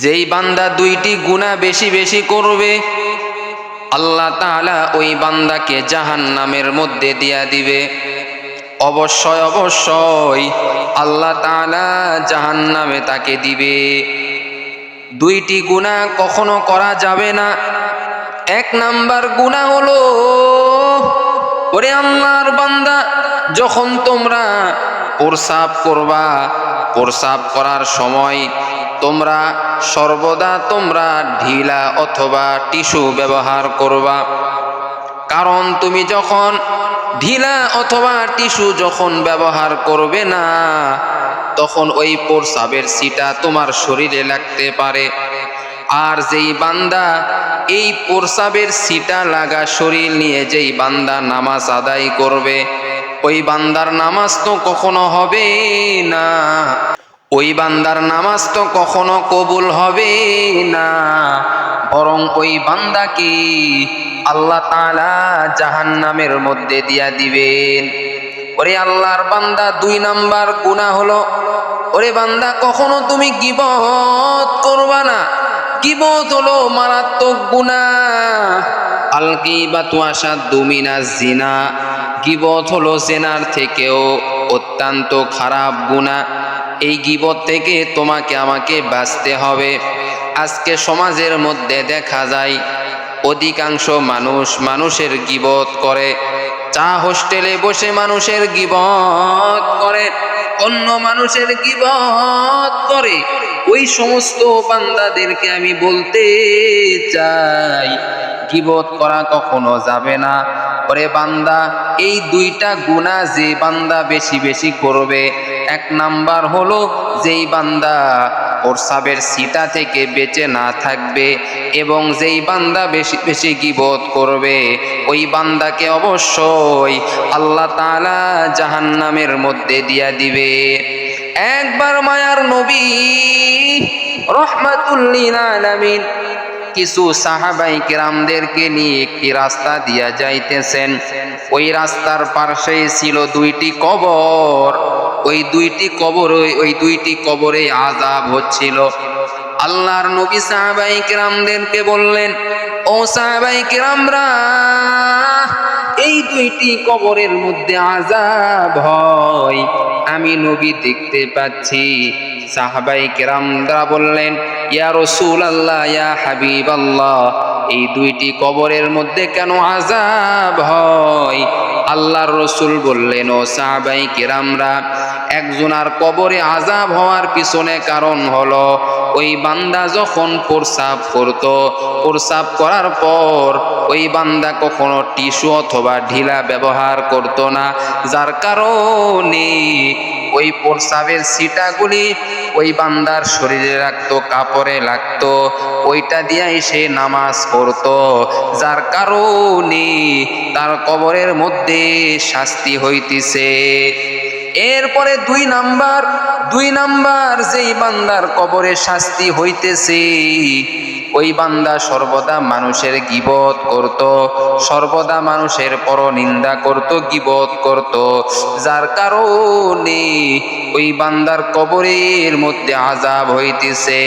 যেই বান্দা দুইটি গুণা বেশি বেশি করবে, আল্লাহ ওই বান্দাকে জাহান নামের মধ্যে দিয়া দিবে। অবশ্যই অবশ্যই আল্লাহ তাআলা জাহান নামে তাকে দিবে। দুইটি গুণা কখনো করা যাবে না। এক নাম্বার গুণা হলো, ওরে আল্লাহর বান্দা, যখন তোমরা প্রসাব করবা প্রসাব করার সময় তোমরা সর্বদা তোমরা ঢিলা অথবা টিস্যু ব্যবহার করবা। কারণ তুমি যখন ঢিলা অথবা টিস্যু যখন ব্যবহার করবে না, তখন ওই প্রসাবের সিটা তোমার শরীরে লাগতে পারে। আর যেই বান্দা এই প্রসাবের সিটা লাগা শরীর নিয়ে যেই বান্দা নামাজ আদায় করবে, ওই বান্দার নামাজ তো কখনো হবে না। ওই বান্দার নামাজ তো কখনো কবুল হবে না। বরং ওই বান্দাকে আল্লাহ তাআলা জাহান্নামের মধ্যে দিয়া দিবেন। ওরে আল্লাহর বান্দা, দুই নাম্বার গুনাহ হলো, ওরে বান্দা, কখনো তুমি গিবত করবা না। গিবত হলো মারাত্মক গুনাহ। আল গীবাতু আসাদ্দু মিনাজ জিনা। গিবত হলো জেনার থেকেও অত্যন্ত খারাপ গুনাহ। এই গিবত থেকে তোমাকে আমাকে বাঁচতে হবে। আজকে সমাজের মধ্যে দেখা যায়, অধিকাংশ মানুষ মানুষের গিবত করে। চা হোস্টেলে বসে মানুষের গিবত করে, অন্য মানুষের গিবত করে। ওই সমস্ত বান্দাদেরকে আমি বলতে চাই, গিবত করা কখনো যাবে না। ওরে বান্দা, এই দুইটা গুণা যে বান্দা বেশি বেশি করবে এক নাম্বার হলো, যেই বান্দা প্রসাবের সিটা থেকে বেঁচে না থাকবে এবং যেই বান্দা বেশি বেশি গিবোধ করবে, ওই বান্দাকে অবশ্যই আল্লাহ তাআলা জাহান্নামের মধ্যে দিয়া দিবে। একবার মায়ার নবী রহমাতুল্লিল আলামিন কিছু সাহাবাই কেরামদেরকে নিয়ে একটি রাস্তা দিয়া যাইতেছেন। ওই রাস্তার পার্শ্বে ছিল দুইটি কবর। ওই দুইটি কবর ওই দুইটি কবরে আজাব হচ্ছিল। আল্লাহর নবী সাহাবাই কেরামদেরকে বললেন, ও সাহাবাই কেরামরা, এই দুইটি কবরের মধ্যে আজাব হয়। আমি নবী দেখতে পাচ্ছি। সাহাবাই কেরামরা বললেন, ইয়া রসুল আল্লাহ ইয়া হাবিব আল্লাহ এই দুইটি কবরের মধ্যে কেন আজাব হয়? আল্লাহর রসুল বললেন, ও সাহাবাই কেরামরা, একজনার কবরে আজাব হওয়ার পিছনে কারণ হলো, ওই বান্দা যখন প্রসাব করত প্রসাব করার পর ওই বান্দা কখনো টিস্যু অথবা ঢিলা ব্যবহার করত না। যার কারণে ওই প্রসাবের সিটাগুলি ওই বান্দার শরীরে রাখতো, কাপড়ে লাগতো, ওইটা দিয়াই সে নামাজ পড়তো। যার কারণে তার কবরের মধ্যে শাস্তি হইতেছে। এরপরে দুই নাম্বার দুই নাম্বার যেই বান্দার কবরে শাস্তি হইতেছে, ওই বান্দা সর্বদা মানুষের গিবত করত, সর্বদা মানুষের পর নিন্দা করত, গিবত করত। যার কারণে ওই বান্দার কবরের মধ্যে আজাব হইতেছে।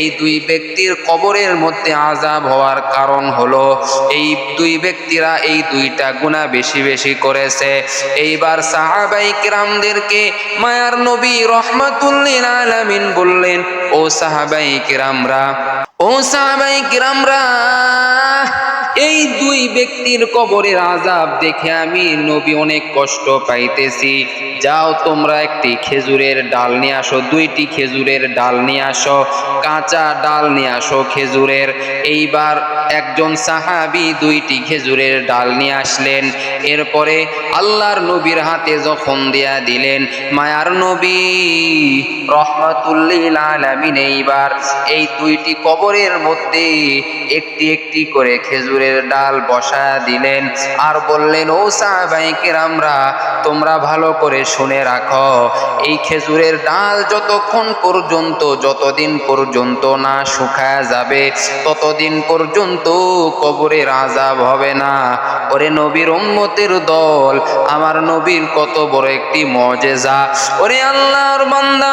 এই দুই ব্যক্তির কবরের মধ্যে আজাব হওয়ার কারণ হলো, এই দুই ব্যক্তিরা এই দুইটা গুণা বেশি বেশি করেছে। এইবার সাহাবাই কিরামদেরকে মায়ার নবী রহমাতুল্লিল আলামিন বললেন, ও সাহাবাই কিরামরা, ও সাহাবাই কিরামরা এই দুই ব্যক্তির কবরের আজাব দেখে আমি নবী অনেক কষ্ট পাইতেছি। যাও তোমরা একটি খেজুরের ডাল নিয়ে আসো, দুইটি খেজুরের ডাল নিয়ে আসো, কাঁচা ডাল নিয়ে আসো খেজুরের। এইবার একজন সাহাবি দুইটি খেজুরের ডাল নিয়ে আসলেন। এরপরে আল্লাহর নবীর হাতে যখন দেয়া দিলেন, মায়ার নবী রহমাতুল্লিল আলামিন এইবার এই দুইটি কবরের মধ্যে একটি একটি করে খেজুরের ডাল বসা দিলেন আর বললেন, ও সাহাবাই কেরামরা, তোমরা ভালো করে শুনে রাখো, এই খেজুরের ডাল যতক্ষণ পর্যন্ত, যতদিন পর্যন্ত না শুকায় যাবে, ততদিন পর্যন্ত কবরের আজাব হবে না। ওরে নবীর উম্মতের দল, আমার নবীর কত বড় একটি মজেজা। ওরে আল্লাহর বান্দা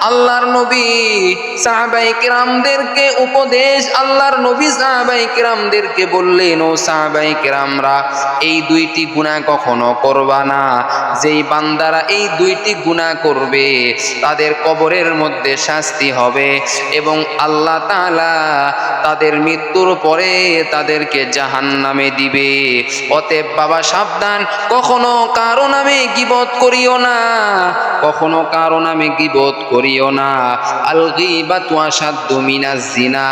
আল্লাহর নবী সাহাবাই কিরামদেরকে উপদেশ আল্লাহর নবী সাহাবাই কিরামদেরকে বললেন, ও সাহাবাই কিরামরা, এই দুইটি গুণা কখনো করবা না। যেই বান্দারা এই দুইটি গুণা করবে, তাদের কবরের মধ্যে শাস্তি হবে এবং আল্লাহ তাআলা তাদের মৃত্যুর পরে তাদেরকে জাহান্নামে দিবে। অতএব বাবা, সাবধান, কখনো কারও নামে গিবত করিও না। কখনো কারও নামে গিবত করিও না। আল গীবাতু আসাদ্দু মিনাজ জিনা।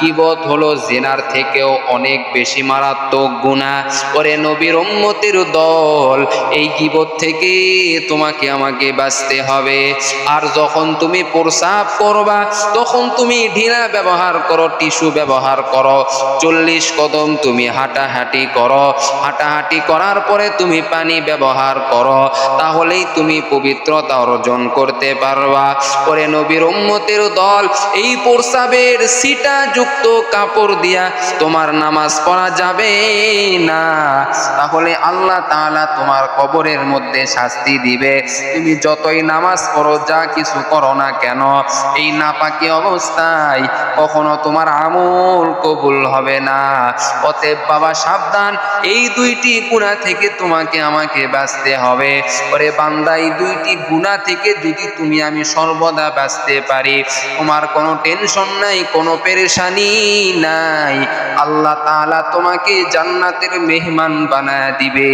গিবত হলো জেনার থেকেও অনেক বেশি মারাত্মক গুনাহ। ওরে নবীর উম্মতের দল, এই গিবত থেকে তোমাকে আমাকে বাঁচতে হবে। আর যখন তুমি প্রসাব করবা, তখন তুমি ঢিলা ব্যবহার করো, টিস্যু ব্যবহার করো। চল্লিশ কদম তুমি হাঁটাহাঁটি করো। হাঁটাহাঁটি করার পরে তুমি পানি ব্যবহার করো। তাহলেই তুমি পবিত্রতা অর্জন করতে পারবা। পরে নবীর উম্মতের দল। এই প্রসাবের সিটা যুক্ত কাপড় দিয়া তোমার নামাজ পড়া যাবে না। তাহলে আল্লাহ তাআলা তোমার কবরের মধ্যে শাস্তি দিবে। তুমি যতই নামাজ পড়ো, যা কিছু করো না কেন, এই নাপাকি অবস্থায় কখনো তোমার আমল কবুল হবে না। অতএব বাবা, সাবধান, এই দুইটি গুণা থেকে তোমাকে আমাকে বাঁচতে হবে। ওরে বান্দা, এই দুইটি গুণা থেকে যদি তুমি আমি সর্বদা বাঁচতে পারি। তোমার কোনো টেনশন নাই, কোনো পেরেশানি নাই। আল্লাহ তালা তোমাকে জান্নাতের মেহমান বানায় দিবে।